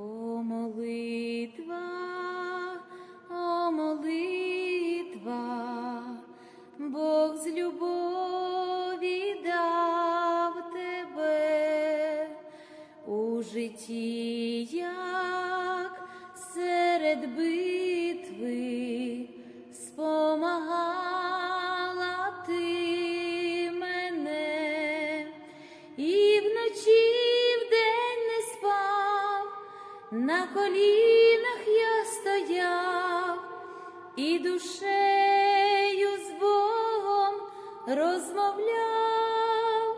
О молитва, молитва, Бог з любові дав тебе у житті, розмовляв.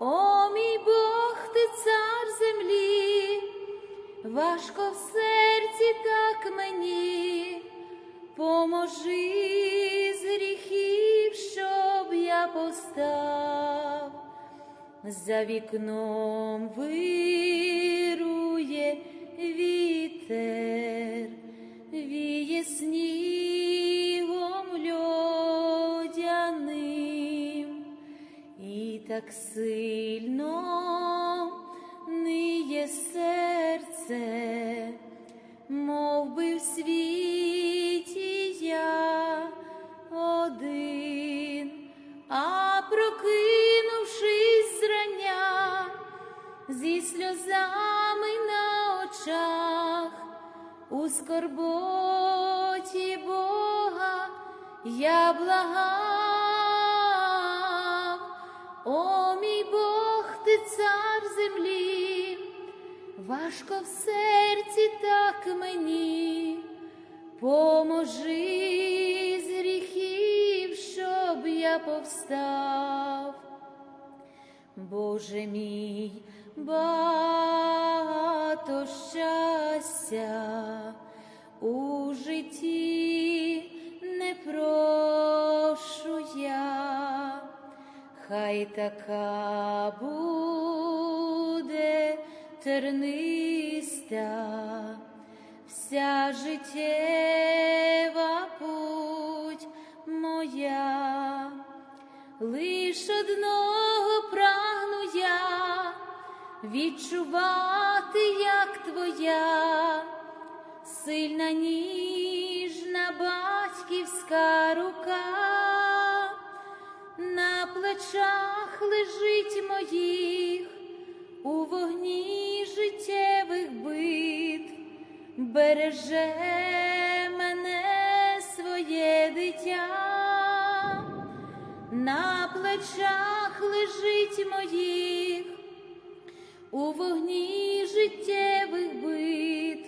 О, мій Бог, ти цар землі, важко в серці так мені, поможи з гріхів, щоб я постав. За вікном вирує так сильно ниє серце, цар землі, важко в серці так мені, поможи з гріхів, щоб я повстав. Боже мій, багато щастя у житті не прошу я, хай така буде терниста вся життєва путь моя, лиш одного прагну я відчувати, як твоя. Сильна ніжна батьківська рука. На плечах лежить моїх у вогні життєвих бит, береже мене своє дитя, на плечах лежить моїх у вогні життєвих бит,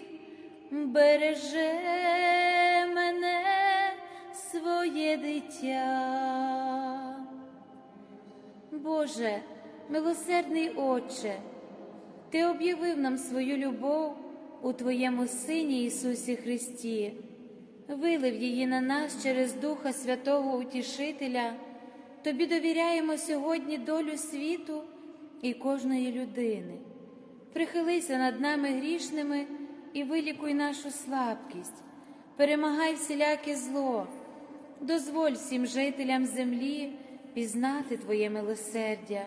береже мене своє дитя. Боже, милосердний Отче, Ти об'явив нам свою любов у Твоєму Сині Ісусі Христі, вилив її на нас через Духа Святого Утішителя. Тобі довіряємо сьогодні долю світу і кожної людини. Прихилися над нами грішними і вилікуй нашу слабкість, перемагай всіляке зло, дозволь всім жителям землі пізнати Твоє милосердя,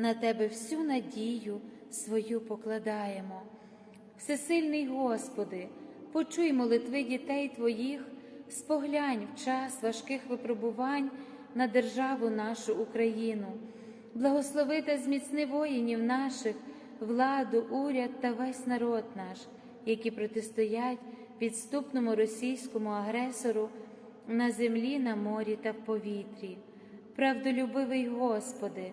на Тебе всю надію свою покладаємо. Всесильний Господи, почуй молитви дітей Твоїх, споглянь в час важких випробувань на державу нашу Україну, благослови та зміцни воїнів наших, владу, уряд та весь народ наш, які протистоять підступному російському агресору на землі, на морі та в повітрі. Правдолюбивий Господи,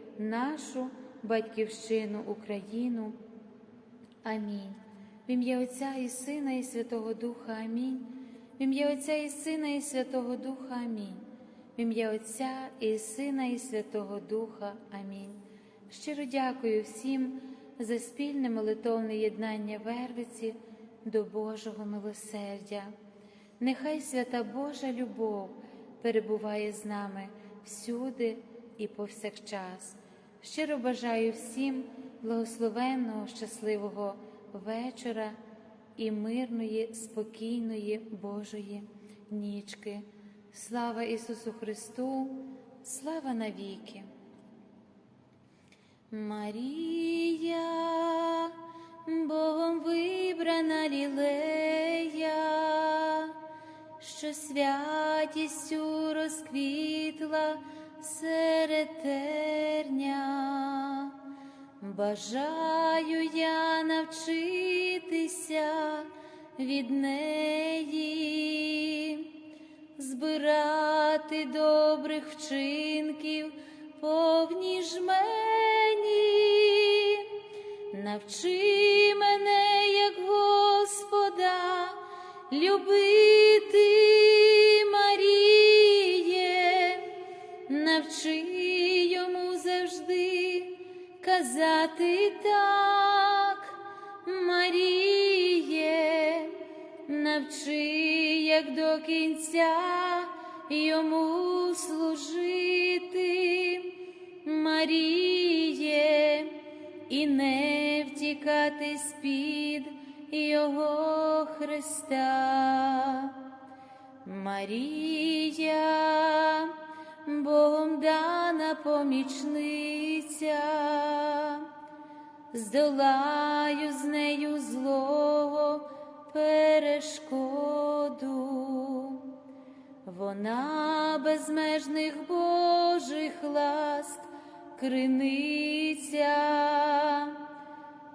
нашу батьківщину Україну. Амінь. В ім'я Отця і Сина, і Святого Духа Амінь. В ім'я Отця і Сина, і Святого Духа Амінь. В ім'я Отця і Сина, і Святого Духа. Амінь. Щиро дякую всім за спільне молитовне єднання Вервиці до Божого милосердя. Нехай свята Божа любов перебуває з нами всюди і повсякчас. Щиро бажаю всім благословенного, щасливого вечора і мирної, спокійної Божої нічки. Слава Ісусу Христу, слава навіки! Марія, Богом вибрана лілея, що святістю розквітла серед терня. Бажаю я навчитися від неї, збирати добрих вчинків повні жмені. Навчи мене, як Господа, любити навчи йому завжди казати так, Маріє, навчи, як до кінця йому служити, Маріє, і не втікати з-під Його Христа. Марія, Богом дана помічниця, здолаю з нею злого перешкоду. Вона безмежних Божих ласк криниця,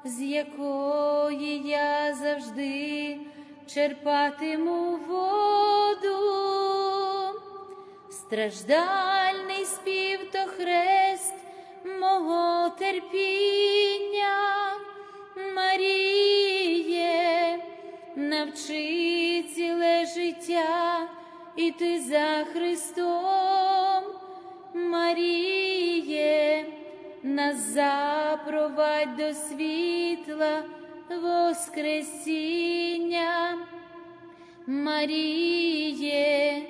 з якої я завжди черпатиму воду, страждальний спів то хрест мого терпіння, Маріє, навчи ціле життя іти за Христом, Маріє, нас запровадь до світла Воскресіння, Маріє,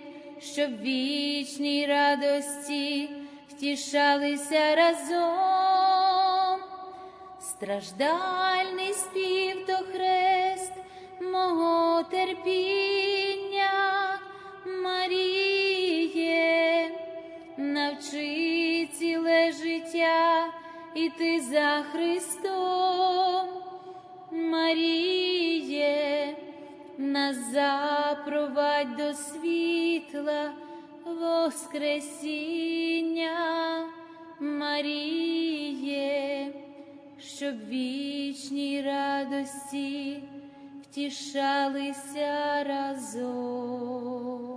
щоб вічній радості втішалися разом, страждальний спів то хрест мого терпіння, Маріє, навчи ціле життя іти за Христом, Маріє, нас запровадь до світла Воскресіння, Маріє, щоб вічній радості втішалися разом.